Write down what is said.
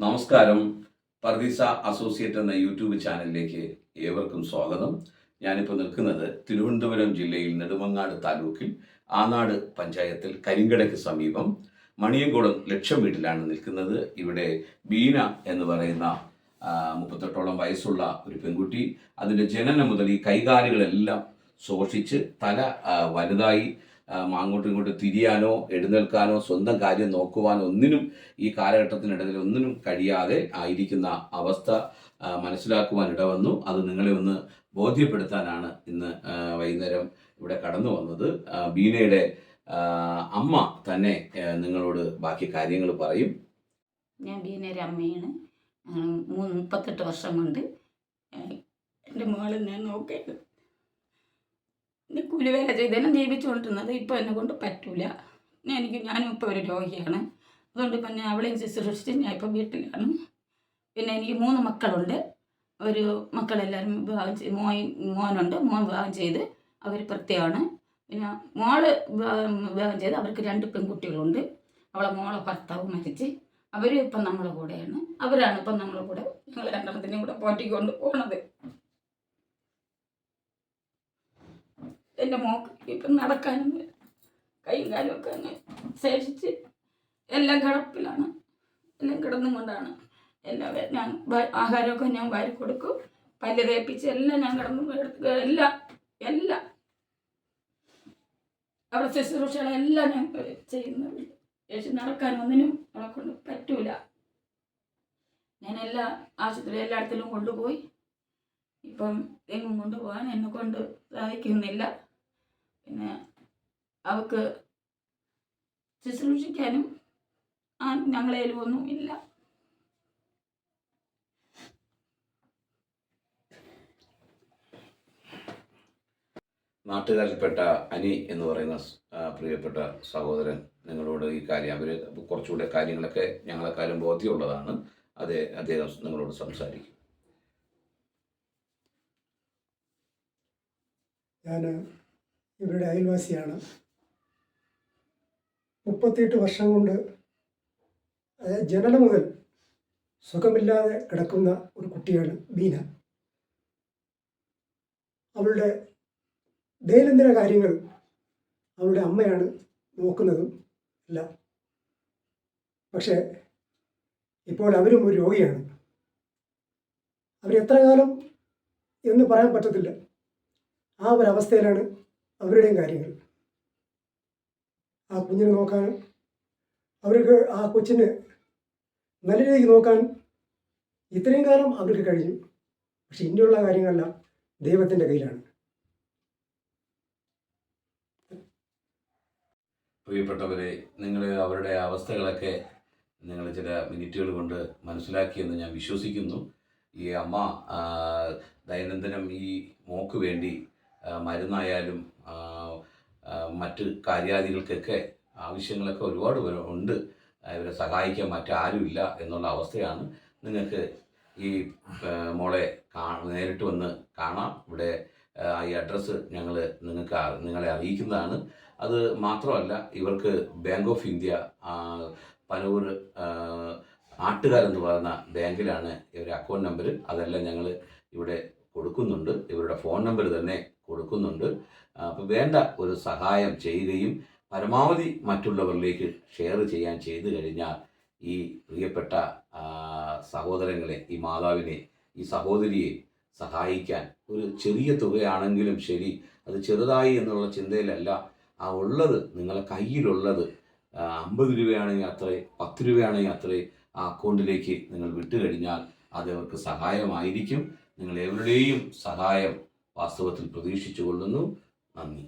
നമസ്കാരം. പർദീസ അസോസിയേറ്റ് എന്ന യൂട്യൂബ് ചാനലിലേക്ക് ഏവർക്കും സ്വാഗതം. ഞാനിപ്പോൾ നിൽക്കുന്നത് തിരുവനന്തപുരം ജില്ലയിൽ നെടുമങ്ങാട് താലൂക്കിൽ ആനാട് പഞ്ചായത്തിൽ കരിങ്കടയ്ക്ക് സമീപം മണിയംകുളം ലക്ഷം വീട്ടിലാണ് നിൽക്കുന്നത്. ഇവിടെ ബീന എന്ന് പറയുന്ന മുപ്പത്തെട്ടോളം വയസ്സുള്ള ഒരു പെൺകുട്ടി അതിന്റെ ജനനം മുതൽ ഈ കൈകാലുകളെല്ലാം ശോഷിച്ച് തല വലുതായി അങ്ങോട്ടും ഇങ്ങോട്ടും തിരിയാനോ എഴുന്നേൽക്കാനോ സ്വന്തം കാര്യം നോക്കുവാനോ ഒന്നിനും ഈ കാലഘട്ടത്തിനിടയിൽ ഒന്നിനും കഴിയാതെ ആയിരിക്കുന്ന അവസ്ഥ മനസ്സിലാക്കുവാൻ ഇടവന്നു. അത് നിങ്ങളെ ഒന്ന് ബോധ്യപ്പെടുത്താനാണ് ഇന്ന് വൈകുന്നേരം ഇവിടെ കടന്നു വന്നത്. ബീനയുടെ അമ്മ തന്നെ നിങ്ങളോട് ബാക്കി കാര്യങ്ങൾ പറയും. ഞാൻ ബീനയുടെ അമ്മയാണ്. മുപ്പത്തെട്ട് വർഷം കൊണ്ട് എന്റെ മോളെ ഞാൻ നോക്കിയത്. കൂലിവേല ചെയ്തെല്ലാം ജീവിച്ചുകൊണ്ടിരുന്നത് ഇപ്പോൾ എന്നെ കൊണ്ട് പറ്റൂല. എനിക്ക് ഞാനും ഇപ്പോൾ ഒരു രോഗിയാണ്. അതുകൊണ്ട് ഇപ്പം ഞാൻ അവളെയും ശുശ്രൂഷിച്ച് ഞാൻ ഇപ്പോൾ വീട്ടിലാണ്. പിന്നെ എനിക്ക് മൂന്ന് മക്കളുണ്ട്. ഒരു മക്കളെല്ലാവരും വിവാഹം ചെയ്ത് മോൻ മോനുണ്ട്. മോൻ വിവാഹം ചെയ്ത് അവർ പ്രത്യേകമാണ് പിന്നെ മോൾ വിവാഹം ചെയ്ത് അവർക്ക് രണ്ട് പെൺകുട്ടികളുണ്ട്. അവളെ മോളെ ഭർത്താവ് മരിച്ച് അവർ ഇപ്പം നമ്മളെ കൂടെയാണ്. അവരാണ് ഇപ്പം നമ്മളെ കൂടെ ഞങ്ങൾ രണ്ടെണ്ണത്തിനെയും കൂടെ പോറ്റിക്കൊണ്ട് പോണത്. എന്റെ മോക്ക് ഇപ്പം നടക്കാനും കൈയും കാലും അങ്ങ് ശേഷിച്ച് എല്ലാം കിടപ്പിലാണ്. എല്ലാം കിടന്നും കൊണ്ടാണ് എല്ലാം ഞാൻ ആഹാരമൊക്കെ ഞാൻ വാരി കൊടുക്കും. പല്ല് തേപ്പിച്ച് എല്ലാം ഞാൻ കിടന്ന് എല്ലാം എല്ലാം. അവിടെ ശുശ്രൂഷകളെല്ലാം ഞാൻ ചെയ്യുന്നുണ്ട്. ചേച്ചി നടക്കാൻ ഒന്നിനും അവളെ കൊണ്ട് പറ്റൂല. ഞാൻ എല്ലാ ആശുപത്രി എല്ലായിടത്തിലും കൊണ്ടുപോയി. ഇപ്പം എങ്ങും കൊണ്ടുപോകാൻ എന്നെ കൊണ്ട് സാധിക്കുന്നില്ല. പിന്നെ അവക്ക് ശുശ്രൂഷിക്കാനും ആ ഞങ്ങളേലും ഒന്നും ഇല്ല. നാട്ടുകാരിൽപ്പെട്ട അനി എന്ന് പറയുന്ന പ്രിയപ്പെട്ട സഹോദരൻ നിങ്ങളോട് ഈ കാര്യം അവർ കുറച്ചുകൂടെ കാര്യങ്ങളൊക്കെ ഞങ്ങളെക്കാളും ബോധ്യമുള്ളതാണ്. അത് അദ്ദേഹം നിങ്ങളോട് സംസാരിക്കും. ഞാൻ ഇവരുടെ അയൽവാസിയാണ്. മുപ്പത്തിയെട്ട് വർഷം കൊണ്ട് ജനന മുതൽ സുഖമില്ലാതെ കിടക്കുന്ന ഒരു കുട്ടിയാണ് ബീന. അവളുടെ ദൈനംദിന കാര്യങ്ങൾ അവളുടെ അമ്മയാണ് നോക്കുന്നതും അല്ല. പക്ഷേ ഇപ്പോൾ അവരും ഒരു രോഗിയാണ്. അവരെത്ര കാലം എന്ന് പറയാൻ പറ്റത്തില്ല. ആ ഒരവസ്ഥയിലാണ് അവരുടെയും കാര്യങ്ങൾ. ആ കുഞ്ഞിനെ നോക്കാൻ അവർക്ക് ആ കൊച്ചിന് നല്ല രീതിക്ക് നോക്കാൻ ഇത്രയും കാലം അവർക്ക് കഴിഞ്ഞു. പക്ഷെ ഇനിയുള്ള കാര്യങ്ങളെല്ലാം ദൈവത്തിന്റെ കയ്യിലാണ്. പ്രിയപ്പെട്ടവരെ നിങ്ങൾ അവരുടെ അവസ്ഥകളൊക്കെ നിങ്ങൾ ചില മിനിറ്റുകൾ കൊണ്ട് മനസ്സിലാക്കിയെന്ന് ഞാൻ വിശ്വസിക്കുന്നു. ഈ അമ്മ ദൈനംദിനം ഈ മോക്ക് വേണ്ടി മരുന്നായാലും മറ്റ് കാര്യാദികൾക്കൊക്കെ ആവശ്യങ്ങളൊക്കെ ഒരുപാട് ഉണ്ട്. ഇവരെ സഹായിക്കാൻ മറ്റാരുമില്ല എന്നുള്ള അവസ്ഥയാണ് നിങ്ങൾക്ക് ഈ മോളെ നേരിട്ട് വന്ന് കാണാം. ഇവിടെ ഈ അഡ്രസ്സ് ഞങ്ങൾ നിങ്ങൾക്ക് നിങ്ങളെ അറിയിക്കുന്നതാണ്. അത് മാത്രമല്ല ഇവർക്ക് ബാങ്ക് ഓഫ് ഇന്ത്യ പനൂർ ആട്ടുകാരെന്ന് പറയുന്ന ബാങ്കിലാണ് ഇവരുടെ അക്കൗണ്ട് നമ്പർ അതെല്ലാം ഞങ്ങൾ ഇവിടെ കൊടുക്കുന്നുണ്ട്. ഇവരുടെ ഫോൺ നമ്പർ തന്നെ കൊടുക്കുന്നുണ്ട്. അപ്പോൾ വേണ്ട ഒരു സഹായം ചെയ്യുകയും പരമാവധി മറ്റുള്ളവരിലേക്ക് ഷെയർ ചെയ്യാൻ ചെയ്തു കഴിഞ്ഞാൽ ഈ പ്രിയപ്പെട്ട സഹോദരങ്ങളെ ഈ മാതാവിനെ ഈ സഹോദരിയെ സഹായിക്കാൻ ഒരു ചെറിയ തുകയാണെങ്കിലും ശരി അത് ചെറുതായി എന്നുള്ള ചിന്തയിലല്ല. ആ ഉള്ളത് നിങ്ങളെ കയ്യിലുള്ളത് അമ്പത് രൂപയാണെങ്കിൽ അത്രേ പത്ത് രൂപയാണെങ്കിൽ അത്രേ ആ അക്കൗണ്ടിലേക്ക് നിങ്ങൾ വിട്ടുകഴിഞ്ഞാൽ അത് അവർക്ക് സഹായമായിരിക്കും. നിങ്ങൾ എവരുടെയും സഹായം വാസ്തവത്തിൽ പ്രതീക്ഷിച്ചു കൊള്ളുന്നു നന്ദി.